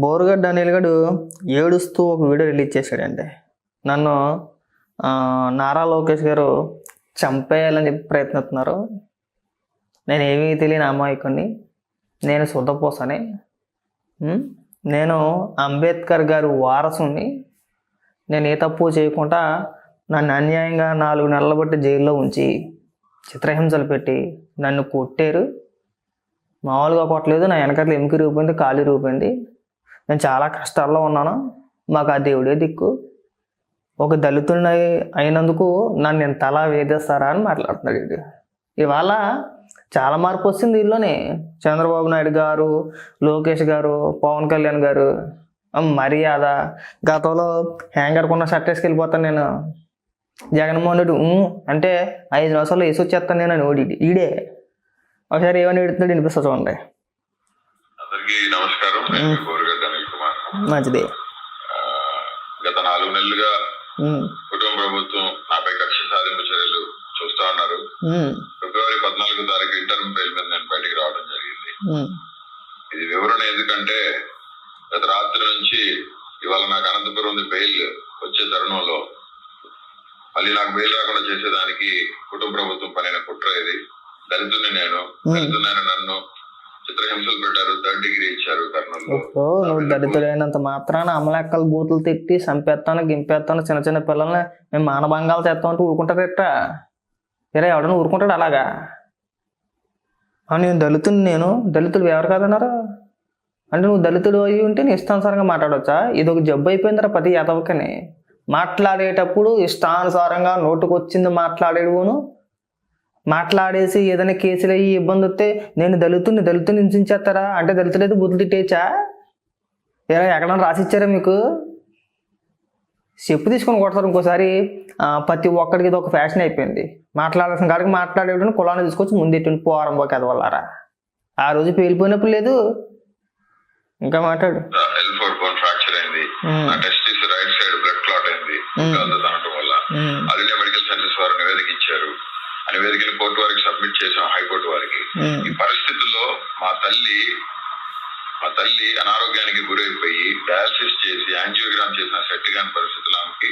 బోరుగడ్డ అనిల్ గడు ఏడుస్తూ ఒక వీడియో రిలీజ్ చేశాడండి నన్ను నారా లోకేష్ గారు చంపేయాలని చెప్పి ప్రయత్నిస్తున్నారు. నేను ఏమీ తెలియని అమాయకుని నేను సుధపోసని నేను అంబేద్కర్ గారి వారసుని నేను ఏ తప్పు చేయకుండా నన్ను అన్యాయంగా నాలుగు నెలల బట్టి జైల్లో ఉంచి చిత్రహింసలు పెట్టి నన్ను కొట్టారు. మామూలుగా కొట్టలేదు నా వెనకట్ల ఎముక రూపొంది కాలు రూపొంది. నేను చాలా కష్టాల్లో ఉన్నాను. మాకు ఆ దేవుడే దిక్కు. ఒక దళితుడిని అయినందుకు నన్ను ఇంత అలా వేధిస్తారా అని మాట్లాడుతున్నాడు వీడు. ఇవాళ చాలా మార్పు వచ్చింది వీళ్ళలోనే. చంద్రబాబు నాయుడు గారు లోకేష్ గారు పవన్ కళ్యాణ్ గారు. మర్యాద. గతంలో హ్యాంగర్ కొన్న షర్ట్ వేసుకెళ్ళిపోతాను నేను. జగన్మోహన్ రెడ్డి అంటే ఐదు నిమిషాల్లో వేసి వచ్చేస్తాను నేను అని ఓడి ఈడే. ఒకసారి ఏమని ఎడుతున్నాడు వినిపిస్తా చూడండి. అందరికీ నమస్కారం. మంచిది. గత నాలుగు నెలలుగా కుటుంబ ప్రభుత్వం నాపై కక్ష సాధింపు చర్యలు చూస్తా ఉన్నారు. ఫిబ్రవరి పద్నాలుగో తారీఖు ఇంటర్ బెయిల్ మీద నేను బయటికి రావడం జరిగింది. ఇది వివరణ ఎందుకంటే గత రాత్రి నుంచి ఇవాళ నాకు అనంతపురం ఉంది బెయిల్ వచ్చే తరుణంలో. మళ్ళీ నాకు బెయిల్ రాకుండా చేసేదానికి కుటుంబ ప్రభుత్వం పనిన కుట్ర ఇది. దళితుని నేను దళితున్నైన నన్ను చిత్రహింసలు పెట్టారు థర్డ్ డిగ్రీ ఓహో నువ్వు దళితుడైనంత మాత్రాన అమలెక్కలు బూతులు తిట్టి చంపేస్తాను గింపేస్తాను చిన్న చిన్న పిల్లల్ని మేము మానభంగాలు చేస్తాం అంటే ఊరుకుంటారట వేరే ఎవడన్నా ఊరుకుంటాడు అలాగా? నేను దళితుని నేను. దళితుడు ఎవరు కాదన్నారు? అంటే నువ్వు దళితుడు అయ్యి ఉంటే నీ ఇష్టానుసారంగా మాట్లాడవచ్చా ఇది ఒక జబ్బు అయిపోయిందిరా ప్రతి ఎదవకని మాట్లాడేటప్పుడు ఇష్టానుసారంగా నోటుకొచ్చింది మాట్లాడేడును మాట్లాడేసి ఏదైనా కేసులు అయ్యి ఇబ్బంది వస్తే నేను దళితుని దళితుని హింసించేస్తారా? అంటే దళితుడైతే బుద్ధులు తిట్టేయచ్చా? ఏరా ఎక్కడన్నా రాసిచ్చారా మీకు? చెప్పు తీసుకొని కొడతారు ఇంకోసారి. ప్రతి ఒక్కడికి ఇది ఒక ఫ్యాషన్ అయిపోయింది. మాట్లాడాల్సిన కాడికి మాట్లాడేటప్పుడు కులాన్ని తీసుకొచ్చి ముందెట్టిండి పోరంబోకి ఎదవల్లారా ఆ రోజు పేలిపోయినప్పుడు లేదు. ఇంకా మాట్లాడు. ఎల్ ఫోర్ సబ్మిట్ చేసాం హైకోర్టు వారికి. ఉమ్, ఈ పరిస్థితుల్లో మా తల్లి మా తల్లి అనారోగ్యానికి గురైపోయి డయాలసిస్ చేసి యాంజియోగ్రామ్ చేసిన సెట్ కాని పరిస్థితుల్లో ఆమెకి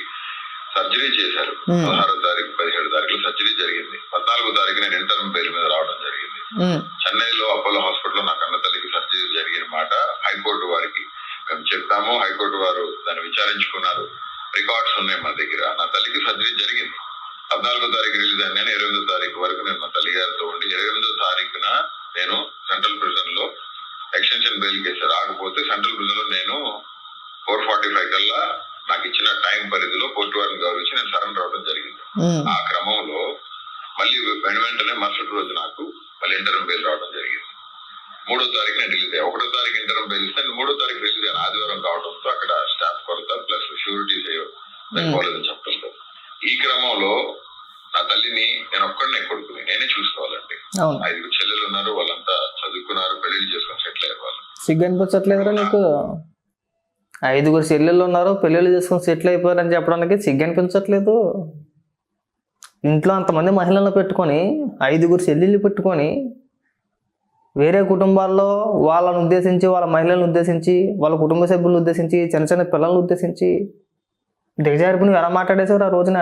సర్జరీ చేశారు. మ్మ్. పదహారో తారీఖు పదిహేడు తారీఖులో సర్జరీ జరిగింది. పద్నాలుగో తారీఖు నేను ఇంటర్మ్ బెయిల్ మీద రావడం జరిగింది. ఉమ్, చెన్నైలో అపోలో హాస్పిటల్లో నా కన్న తల్లికి సర్జరీ జరిగిన మాట హైకోర్టు వారికి మేము చెప్పాము హైకోర్టు వారు దాన్ని విచారించుకున్నారు. రికార్డ్స్ ఉన్నాయి మా దగ్గర. నా తల్లికి సర్జరీ జరిగింది. పద్నాలుగో తారీఖు రిలీజ్ నేను ఇరవై తారీఖు వరకు నేను మా తల్లి గారితో ఉండి ఇరవై ఎనిమిదో తారీఖున నేను సెంట్రల్ ప్రిజన్లో ఎక్స్టెన్షన్ బెయిల్ కేసు రాకపోతే సెంట్రల్ ప్రిజన్లో నేను ఫోర్ ఫార్టీ ఫైవ్ కల్లా నాకు ఇచ్చిన టైం పరిధిలో కోర్టు వారిని గౌరవించి నేను సరెండర్ అవడం జరిగింది. ఆ క్రమంలో మళ్ళీ వెను వెంటనే మరుసటి రోజు నాకు మళ్ళీ ఇంటర్మ్ బెయిల్ రావడం జరిగింది. మూడో తారీఖు నేను రిలీజ్ అయ్యా. ఒకటో తారీఖు ఇంటర్మ్ బెయిల్ ఇస్తే మూడో తారీఖు రిలీజ్ అయ్యాను ఆదివారం కావడంతో అక్కడ స్టాఫ్ కొరత ప్లస్ షూరిటీస్ సరిపోలేదని చెప్పడంతో ఈ క్రమంలో నా తల్లిని నేను ఒక్కడినే కొడుకుని నేనే చూసుకోవాలండి. ఐదుగురు చెల్లెలు ఉన్నారు వాళ్ళంతా చదువుకున్నారు పెళ్ళి చేసుకొని సెటిల్ అయ్యారు వాళ్ళు సిగ్గు అనిపించట్లేదురా నీకు? ఐదుగురు చెల్లెళ్ళు ఉన్నారు పెళ్ళిళ్ళు చేసుకొని సెటిల్ అయిపోయారని చెప్పడానికి సిగ్గు అనిపించట్లేదు. ఇంట్లో అంతమంది మహిళలను పెట్టుకొని ఐదుగురు చెల్లెళ్ళు పెట్టుకొని వేరే కుటుంబాల్లో వాళ్ళని ఉద్దేశించి వాళ్ళ మహిళలను ఉద్దేశించి వాళ్ళ కుటుంబ సభ్యులను ఉద్దేశించి చిన్న చిన్న పిల్లలను ఉద్దేశించి దిగజారిపి నువ్వు ఎలా మాట్లాడేసావు ఆ రోజున?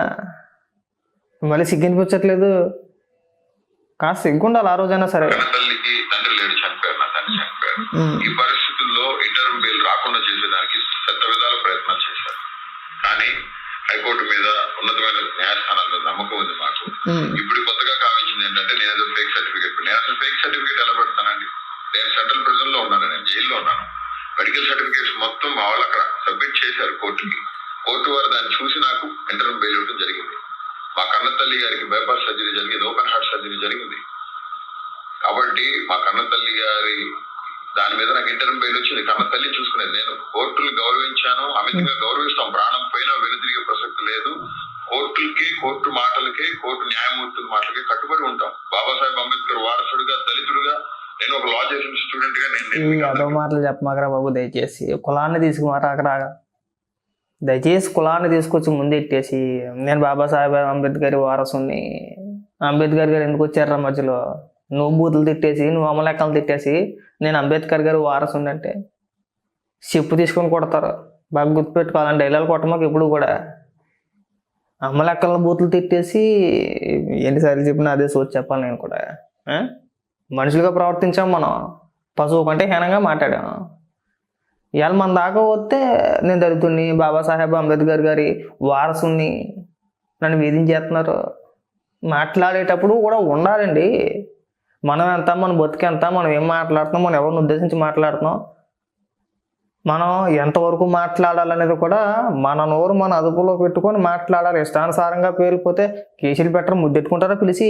మళ్ళీ సిగ్గు అనిపించట్లేదు కాస్త సిగ్గుండాలి ఆ రోజైనా సరే. తల్లికి తండ్రి లేడు చనిపోయారు నా తండ్రి చనిపోయారు ఉమ్, ఈ పరిస్థితుల్లో ఇంటర్మ్ బెయిల్ రాకుండా చేసేదానికి శత విధాల ప్రయత్నాలు చేశారు. కానీ హైకోర్టు మీద ఉన్నతమైన న్యాయస్థానాల మీద నమ్మకం ఉంది మాకు. ఇప్పుడు కొత్తగా కావించింది ఏంటంటే నేను ఏదో ఫేక్ సర్టిఫికేట్ నేను అసలు ఫేక్ సర్టిఫికేట్ ఎలా పెడతానండి? నేను సెంట్రల్ ప్రిజన్లో ఉన్నాను నేను జైల్లో ఉన్నాను. మెడికల్ సర్టిఫికేట్స్ మొత్తం మా వాళ్ళు అక్కడ సబ్మిట్ చేశారు కోర్టుకి. కోర్టు వారు దాన్ని చూసి నాకు ఇంటర్మ్ బెయిల్ ఇవ్వడం జరిగింది. మా కన్న తల్లి గారికి బైపాస్ సర్జరీ జరిగింది ఓపెన్ హార్ట్ సర్జరీ జరిగింది. కాబట్టి మా కన్న తల్లి గారి దాని మీద నాకు ఇంటర్మ్ బెయిల్ వచ్చింది. కన్న తల్లి చూసుకునేది నేను. కోర్టులు గౌరవించాను అమితంగా గౌరవిస్తాం. ప్రాణం పోయినా వెనుతిరిగే ప్రసక్తి లేదు. కోర్టులకి కోర్టు మాటలకి కోర్టు న్యాయమూర్తుల మాటలకి కట్టుబడి ఉంటాం. బాబాసాహెబ్ అంబేద్కర్ వారసుడుగా దళితుడుగా నేను ఒక లా చేసిన స్టూడెంట్గా నేను మాటలు చెప్పమాకరా బాబు దయచేసి. కులాన్ని తీసుకుమారాకరాగా దయచేసి కులాన్ని తీసుకొచ్చి ముందెట్టేసి నేను బాబాసాహెబ్ అంబేద్కర్ వారసుని అంబేద్కర్ గారు ఎందుకు వచ్చారా మధ్యలో? నువ్వు బూతులు తిట్టేసి నువ్వు అమలెక్కలు తిట్టేసి నేను అంబేద్కర్ గారు వారసుని అంటే. చెప్పు తీసుకొని కొడతారు. బాగా గుర్తుపెట్టుకోవాలని డైలాగ్ కొట్టమాకు ఎప్పుడు కూడా. అమ్మ బూతులు తిట్టేసి ఎన్నిసార్లు చెప్పినా అదే సోచి చెప్పాలి నేను కూడా. మనుషులుగా ప్రవర్తించాం మనం. పశువు కంటే హీనంగా మాట్లాడాం. ఇవాళ మన దాకా వస్తే నేను దళితుడిని బాబాసాహెబ్ అంబేద్కర్ గారి వారసుని నన్ను వేధించేస్తున్నారు. మాట్లాడేటప్పుడు కూడా ఉండాలండి. మనం ఎంత మన బతుకు ఎంత మనం ఏం మాట్లాడుతున్నాం మనం ఎవరిని ఉద్దేశించి మాట్లాడుతున్నాం. మనం ఎంతవరకు మాట్లాడాలనేది కూడా మన నోరు మన అదుపులో పెట్టుకొని మాట్లాడాలి. ఇష్టానుసారంగా పేలిపోతే కేసులు పెట్టరు ముద్దెట్టుకుంటారా పిలిచి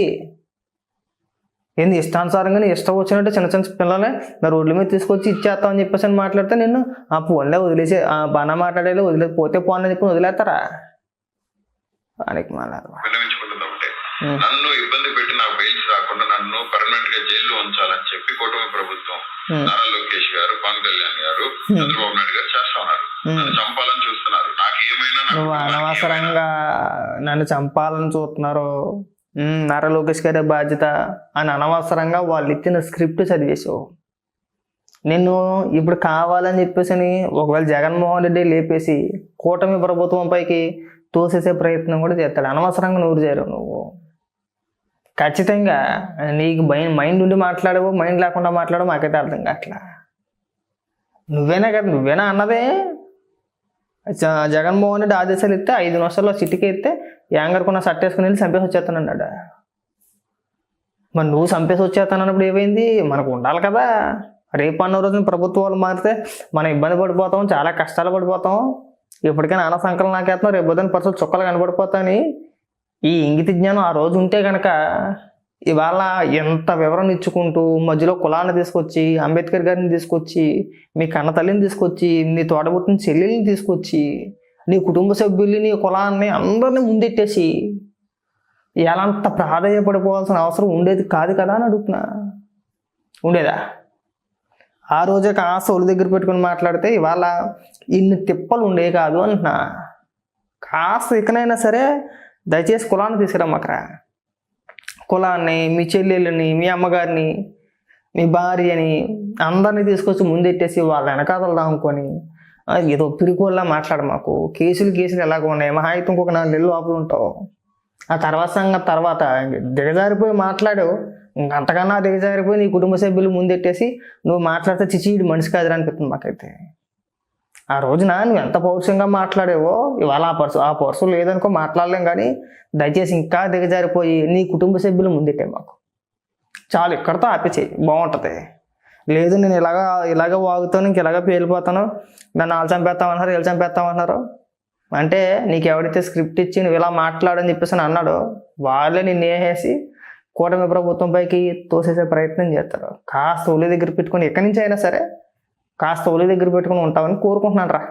ఏంది ఇష్టానుసారంగా నీ ఇష్టం వచ్చినట్టు చిన్న చిన్న పిల్లలే నా రోడ్ల మీద తీసుకొచ్చి ఇచ్చేస్తామని చెప్పేసి అని మాట్లాడితే నిన్ను ఆ ఫోన్లే వదిలేసి ఆ బాగా మాట్లాడేలా వదిలే పోతే పోన్ అని చెప్పి వదిలేస్తారా? ఒకటే ఉం. నన్ను ఇబ్బంది పెట్టి నాకు బెయిల్స్ రాకుండా నన్ను పర్మనెంట్గా జైల్లో ఉంచాలని చెప్పి కూటమి ప్రభుత్వం. నారా లోకేష్ గారు పవన్ కళ్యాణ్ గారు చంద్రబాబు నాయుడు గారు చేస్తా ఉన్నారు. చంపాలని చూస్తున్నారు. నాకు ఏమైనా నువ్వు అనవసరంగా నన్ను చంపాలని చూస్తున్నారు నారా లోకేష్ గారి బాధ్యత అని అనవసరంగా వాళ్ళు ఇచ్చిన స్క్రిప్ట్ చదివేసావు నిన్ను ఇప్పుడు కావాలని చెప్పేసి అని ఒకవేళ జగన్మోహన్ రెడ్డి లేపేసి కూటమి ప్రభుత్వం పైకి తోసేసే ప్రయత్నం కూడా చేస్తాడు. అనవసరంగా నూరు చేరు నువ్వు. ఖచ్చితంగా నీకు మైండ్ మైండ్ ఉండి మాట్లాడవు మైండ్ లేకుండా మాట్లాడవు మాకైతే అర్థం కావట్లా. నువ్వేనా కదా నువ్వేనా అన్నదే జగన్మోహన్ రెడ్డి ఆదేశాలు ఇస్తే ఐదు నిమిషాల్లో సిటీకి ఎత్తే యాంగర్కున్న షర్ట్ వేసుకుని వెళ్ళి చంపేసి వచ్చేస్తానన్నాడు మరి నువ్వు చంపేసి వచ్చేస్తానన్నప్పుడు ఏమైంది? మనకు ఉండాలి కదా. రేపు అన్న రోజున ప్రభుత్వాలు మారితే మనం ఇబ్బంది పడిపోతాం చాలా కష్టాలు పడిపోతాం. ఇప్పటికే నాన్న సంకలం నాకేస్తున్నాం రేపు పొద్దున్న పరిస్థితులు చుక్కలు కనబడిపోతాయని. ఈ ఇంగిత జ్ఞానం ఆ రోజు ఉంటే కనుక ఇవాళ ఎంత వివరణ ఇచ్చుకుంటూ మధ్యలో కులాన్ని తీసుకొచ్చి అంబేద్కర్ గారిని తీసుకొచ్చి మీ కన్న తల్లిని తీసుకొచ్చి నీ తోడబుట్టిన చెల్లెల్ని తీసుకొచ్చి నీ కుటుంబ సభ్యుల్ని నీ కులాన్ని అందరిని ముందెట్టేసి ఎలాంత ప్రాధాన్యపడిపోవాల్సిన అవసరం ఉండేది కాదు కదా అని అడుగుతున్నా. ఉండేదా? ఆ రోజే కాస్త ఒళ్ళు దగ్గర పెట్టుకుని మాట్లాడితే ఇవాళ ఇన్ని తిప్పలు ఉండేవి కాదు అంటున్నా. కాస్త ఇకనైనా సరే దయచేసి కులాన్ని తీసుకురమ్మకరా. కులాన్ని మీ చెల్లెళ్ళని మీ అమ్మగారిని మీ భార్యని అందరినీ తీసుకొచ్చి ముందెట్టేసి వాళ్ళ వెనకాతలు దాముకొని ఏదో పిరికోల్లా మాట్లాడు మాకు. కేసులు కేసులు ఎలాగ ఉన్నాయి? మహా అయితే ఇంకొక నాలుగు నెలలు ఆపులు ఉంటావు. ఆ తర్వాత సంగతి తర్వాత. దిగజారిపోయి మాట్లాడు. అంతకన్నా దిగజారిపోయి నీ కుటుంబ సభ్యులు ముందెట్టేసి నువ్వు మాట్లాడితే చిచి మనిషి కాదురా అనిపిస్తుంది మాకైతే. ఆ రోజున నువ్వు ఎంత పౌరుషంగా మాట్లాడేవో ఇవాళ ఆ పర్సు ఆ పర్సు లేదనుకో మాట్లాడలేం కానీ దయచేసి ఇంకా దిగజారిపోయి నీ కుటుంబ సభ్యులు ముందుటే మాకు. చాలు ఇక్కడతో ఆపేచేయి బాగుంటుంది. లేదు నేను ఇలాగా ఇలాగ వాగుతాను ఇంక ఇలాగ పేలిపోతాను. నన్ను వాళ్ళు చంపేస్తామన్నారు వీళ్ళు చంపేస్తామన్నారు అంటే నీకు ఎవడైతే స్క్రిప్ట్ ఇచ్చి నువ్వు ఇలా మాట్లాడని చెప్పేసి అని అన్నాడో వాళ్ళే నిన్ను వేసేసి కూటమి ప్రభుత్వం పైకి తోసేసే ప్రయత్నం చేస్తారు. కాస్త ఒళ్ళు దగ్గర పెట్టుకొని ఎక్కడి నుంచి అయినా సరే కాస్త ఒలి దగ్గర పెట్టుకుని ఉంటామని కోరుకుంటున్నాను రా